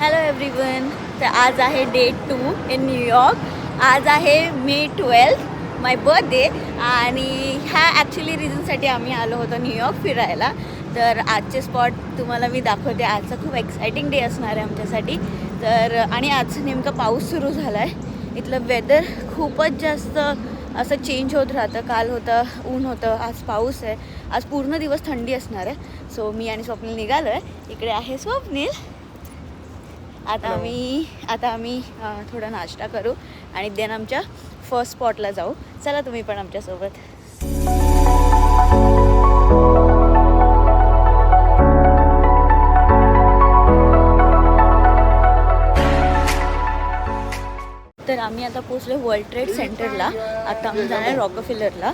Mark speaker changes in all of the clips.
Speaker 1: Hello everyone तर आज आहे डे टू इन न्यूयॉर्क आज आहे मे ट्वेल्थ माय बर्थडे आणि ह्या ॲक्च्युली रिझनसाठी आम्ही आलो होतो न्यूयॉर्क फिरायला. तर आजचे स्पॉट तुम्हाला मी दाखवते. आजचा खूप एक्सायटिंग डे असणार आहे आमच्यासाठी. तर आणि आज नेमका पाऊस सुरू झाला आहे इथलं वेदर खूपच जास्त असं चेंज होत राहतं. काल होतं ऊन होतं आज पाऊस आहे. आज पूर्ण दिवस थंडी असणार आहे. सो मी आणि स्वप्नील निघालो आहे इकडे आहे स्वप्नील. आता आम्ही आता आम्ही थोडा नाश्ता करू आणि देन आमच्या फर्स्ट स्पॉटला जाऊ. चला तुम्ही पण आमच्यासोबत. तर आम्ही आता पोचलो वर्ल्ड ट्रेड सेंटरला आता आम्ही जाणार रॉकफिलरला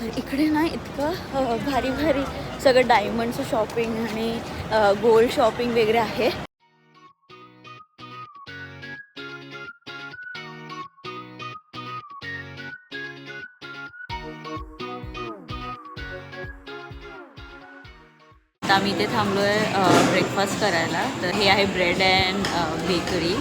Speaker 1: तर इकडे ना इतकं भारी भारी सगळं डायमंडचं शॉपिंग आणि गोल्ड शॉपिंग वगैरे आहे. आम्ही इथे थांबलो आहे ब्रेकफास्ट करायला. तर हे आहे ब्रेड अँड बेकरी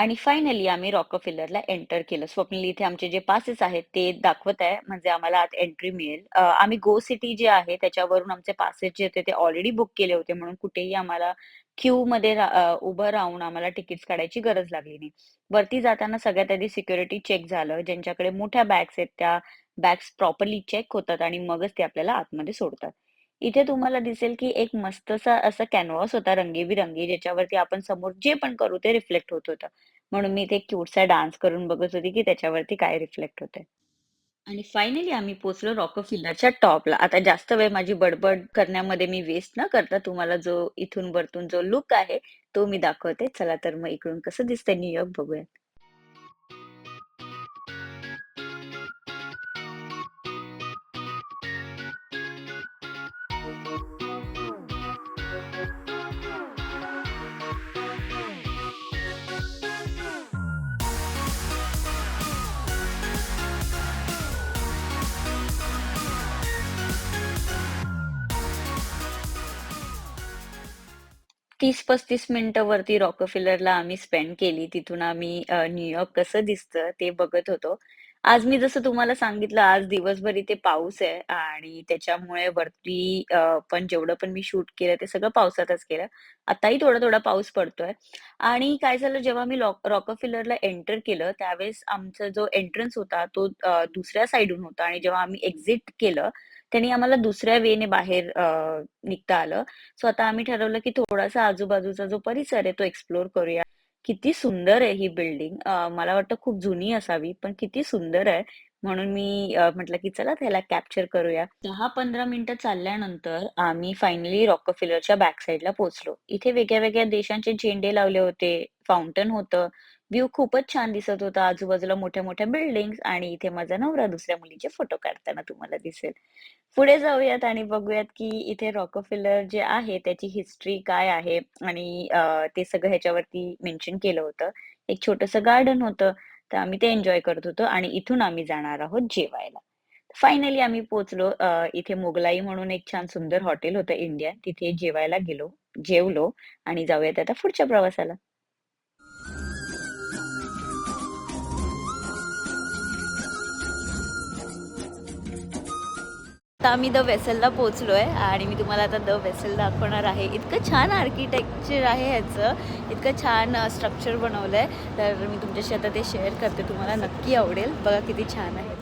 Speaker 1: आणि फायनली आम्ही रॉकफिलरला एंटर केलं. स्वप्नील इथे आमचे जे पासेस आहेत ते दाखवत आहे. म्हणजे आम्हाला आत एंट्री मिळेल. आम्ही गो सिटी जे आहे त्याच्यावरून आमचे पासेस जे होते ते ऑलरेडी बुक केले होते. म्हणून कुठेही आम्हाला क्यू मध्ये उभं राहून आम्हाला तिकीट्स काढायची गरज लागली नाही. वरती जाताना सगळ्यात आधी सिक्युरिटी चेक झालं. ज्यांच्याकडे मोठ्या बॅग्स आहेत त्या बॅग्स प्रॉपरली चेक होतात आणि मगच ते आपल्याला आतमध्ये सोडतात. इथे तुम्हाला दिसेल की एक मस्तसा असा कॅनव्हास होता रंगीबिरंगी ज्याच्यावरती आपण समोर जे पण करू ते रिफ्लेक्ट होत होतं. म्हणून मी इथे क्यूटसा डान्स करून बघत होती की त्याच्यावरती काय रिफ्लेक्ट होतंय. आणि फायनली आम्ही पोहोचलो रॉकफिलरच्या टॉपला आता जास्त वेळ माझी बडबड करण्यामध्ये मी वेस्ट न करता तुम्हाला जो इथून वरतून जो लुक आहे तो मी दाखवते. चला तर मग इकडून कसं दिसतंय न्यूयॉर्क बघूयात. तीस पस्तीस मिनिटं वरती रॉकफिलरला आम्ही स्पेंड केली. तिथून आम्ही न्यूयॉर्क कसं दिसतं ते बघत होतो. आज मी जसं तुम्हाला सांगितलं आज दिवसभर इथे पाऊस आहे आणि त्याच्यामुळे वरती पण जेवढं पण मी शूट केलं ते सगळं पावसातच केलं. आताही थोडा थोडा पाऊस पडतोय. आणि काय झालं जेव्हा मी रॉकफिलरला एंटर केलं त्यावेळेस आमचा जो एंट्रन्स होता तो दुसऱ्या साईडून होता. आणि जेव्हा आम्ही एक्झिट केलं त्यांनी आम्हाला दुसऱ्या वेने बाहेर अ, निघता आलं सो आता आम्ही ठरवलं की थोडासा आजूबाजूचा जो परिसर आहे तो एक्सप्लोर करूया. किती सुंदर आहे ही बिल्डिंग. अ, मला वाटतं खूप जुनी असावी, पण किती सुंदर आहे. म्हणून मी अ, म्हटलं की चला त्याला कॅप्चर करूया. 10-15 मिनिटं चालल्यानंतर आम्ही फायनली रॉकफिलरच्या बॅक साइडला पोहोचलो. इथे वेगळ्या-वेगळ्या देशांचे झेंडे लावले होते, फाउंटन होतं. व्ह्यू खूपच छान दिसत होता. आजूबाजूला मोठ्या-मोठ्या बिल्डिंग आणि इथे माझा नवरा दुसऱ्या मुलीचे फोटो काढताना तुम्हाला दिसेल. पुढे जाऊयात आणि बघूयात की इथे रॉकफिलर जे आहे त्याची हिस्ट्री काय आहे आणि ते सगळं ह्याच्यावरती मेन्शन केलं होतं. एक छोटस गार्डन होतं, तर आम्ही ते एन्जॉय करत होतो आणि इथून आम्ही जाणार आहोत जेवायला. फायनली आम्ही पोहोचलो. इथे मोगलाई म्हणून एक छान सुंदर हॉटेल होतं इंडिया तिथे जेवायला गेलो, जेवलो आणि जाऊयात आता पुढच्या प्रवासाला. आता आम्ही द वेसलला पोहोचलो आहे आणि मी तुम्हाला आता द वेसल दाखवणार आहे. इतकं छान आर्किटेक्चर आहे ह्याचं. इतकं छान स्ट्रक्चर बनवलं आहे तर मी तुमच्याशी आता ते शेअर करते. तुम्हाला नक्की आवडेल. बघा किती छान आहे.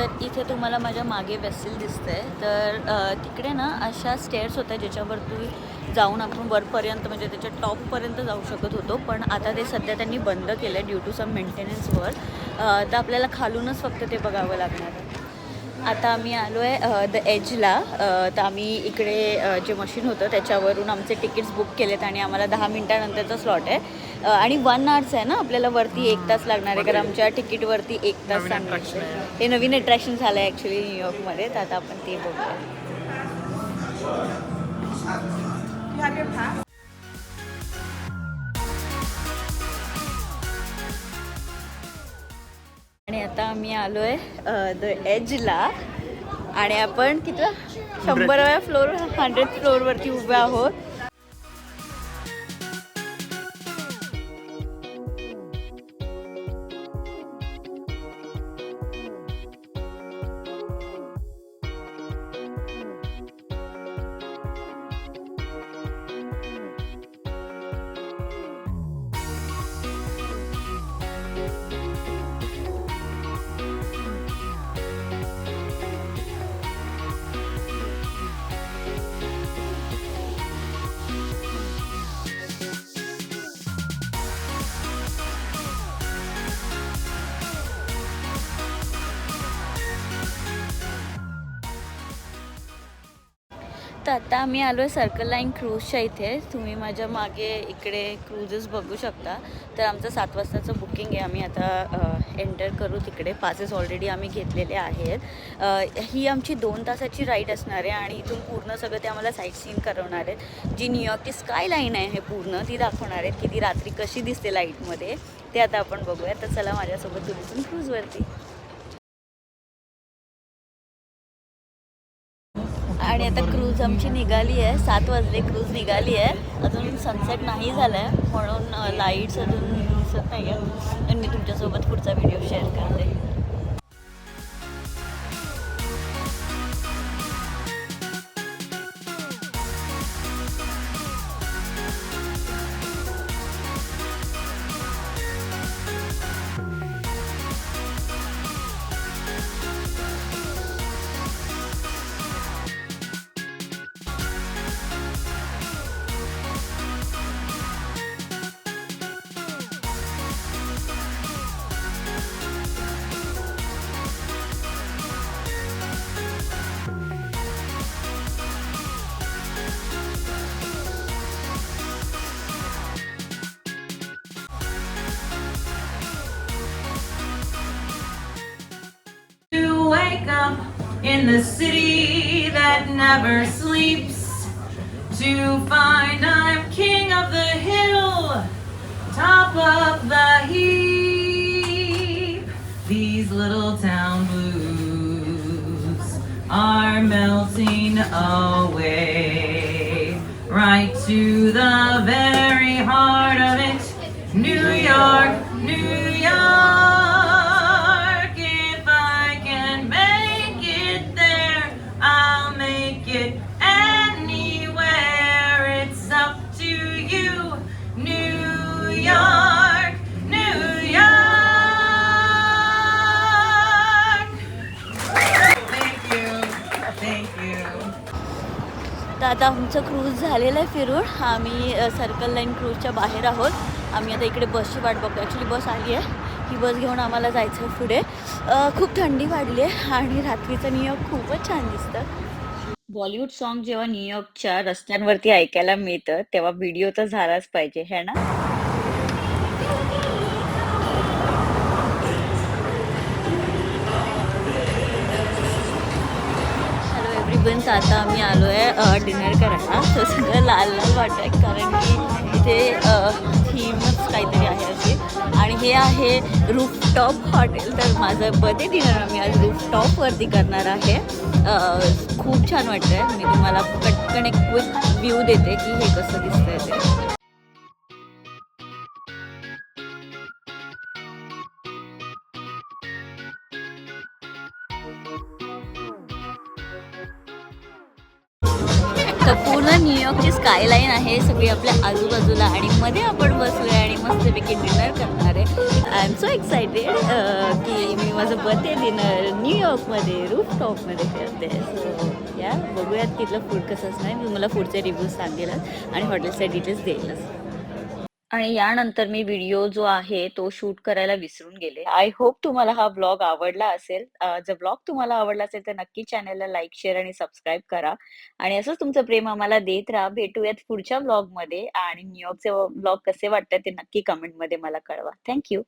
Speaker 1: तर इथे तुम्हाला माझ्या मागे वेसल दिसतंय. तर तिकडे ना अशा स्टेअर्स होत्या ज्याच्यावर तुम्ही जाऊन आपण वरपर्यंत म्हणजे त्याच्या टॉपपर्यंत जाऊ शकत होतो. पण आता ते सध्या त्यांनी बंद केलं आहे ड्यू टू सम मेंटेनन्सवर तर आपल्याला खालूनच फक्त ते बघावं लागणार. आहे आता आम्ही आलो आहे द एजला तर आम्ही इकडे जे मशीन होतं त्याच्यावरून आमचे तिकीट्स बुक केलेत आणि आम्हाला दहा मिनटानंतरचा स्लॉट आहे. आणि वन आवर्स आहे ना आपल्याला वरती एक तास लागणार आहे. कारण आमच्या तिकीटवरती एक तास सांगितलं. हे नवीन अट्रॅक्शन झालं आहे ॲक्च्युली न्यूयॉर्कमध्ये तर आता आपण ते बघूया? आणि आता आम्ही आलो आहे द एजला आणि आपण किती शंभराव्या फ्लोर हंड्रेड फ्लोअरवरती उभे आहोत. तर आता आम्ही आलो आहे सर्कल लाईन क्रूजच्या इथे. तुम्ही माझ्या मागे इकडे क्रूजेस बघू शकता. तर आमचं सात वाजताचं बुकिंग आहे. आम्ही आता एंटर करू तिकडे. पासेस ऑलरेडी आम्ही घेतलेले आहेत. ही आमची दोन तासाची राईड असणार आहे आणि इथून पूर्ण सगळं ते आम्हाला साईट सीन करवणार आहेत. जी न्यूयॉर्कची स्काय लाईन आहे हे पूर्ण ती दाखवणार आहेत की ती रात्री कशी दिसते लाईटमध्ये ते आता आपण बघूया. तर चला माझ्यासोबत तुम्ही पण क्रूजवरती आणि आता क्रूज आमची निघाली आहे. सात वाजले क्रूज निघाली आहे. अजून सनसेट नाही झाला आहे म्हणून लाईट्स अजून दिसत नाही आहे आणि मी तुमच्यासोबत पुढचा व्हिडिओ शेअर करते.
Speaker 2: In the city that never sleeps. To find I'm king of the hill, top of the heap. These little town blues are melting away. Right to the very heart of it. New York,
Speaker 1: तर आता आमचं cruise झालेलं आहे फिरून. आम्ही circle line क्रूजच्या बाहेर आहोत. आम्ही आता इकडे बसची वाट बघतो ॲक्च्युली बस आली आहे. ही बस घेऊन आम्हाला जायचं आहे पुढे खूप थंडी वाढली आहे आणि रात्रीचं न्यूयॉर्क खूपच छान दिसतं. बॉलिवूड सॉन्ग जेव्हा न्यूयॉर्कच्या रस्त्यांवरती ऐकायला मिळतं तेव्हा व्हिडिओ तर झालाच पाहिजे है ना? हॅलो एव्हरीवन आता आम्ही आलो आहे डिनर करायला. तर सगळं लाल लाल वाटत आहे कारण की इथे थीमच काहीतरी आहे अशी. आणि हे आहे रूफटॉप हॉटेल तर माझं बर्थडे डिनर आम्ही आज रूफटॉपवरती करणार आहे. खूप छान वाटतं आहे मी तुम्हाला पटकन एक क्विक व्ह्यू देते की हे कसं दिसतं आहे ते. तर पूर्ण न्यूयॉर्कची स्कायलाईन आहे सगळी आपल्या आजूबाजूला आणि मध्ये आपण बसलोय आणि मस्तपैकी डिनर करणार आहे. आय एम सो एक्सायटेड की मी माझं बर्थडे डिनर न्यूयॉर्कमध्ये रूफटॉपमध्ये करते. सो या बघूयात तिथलं फूड कसं असणार. मी मला फूडचे रिव्ह्यूज सांगेलच आणि हॉटेलचे डिटेल्स देईलच. आणि यानंतर मी व्हिडिओ जो आहे तो शूट करायला विसरून गेले. आय होप तुम्हाला हा ब्लॉग आवडला असेल. अ, जर ब्लॉग तुम्हाला आवडला असेल तर नक्की चॅनलला लाईक शेअर आणि सबस्क्राईब करा. आणि असंच तुमचं प्रेम आम्हाला देत राहा. भेटूयात पुढच्या ब्लॉगमध्ये आणि न्यूयॉर्कचे ब्लॉग कसे वाटतात ते नक्की कमेंटमध्ये मला कळवा. थँक्यू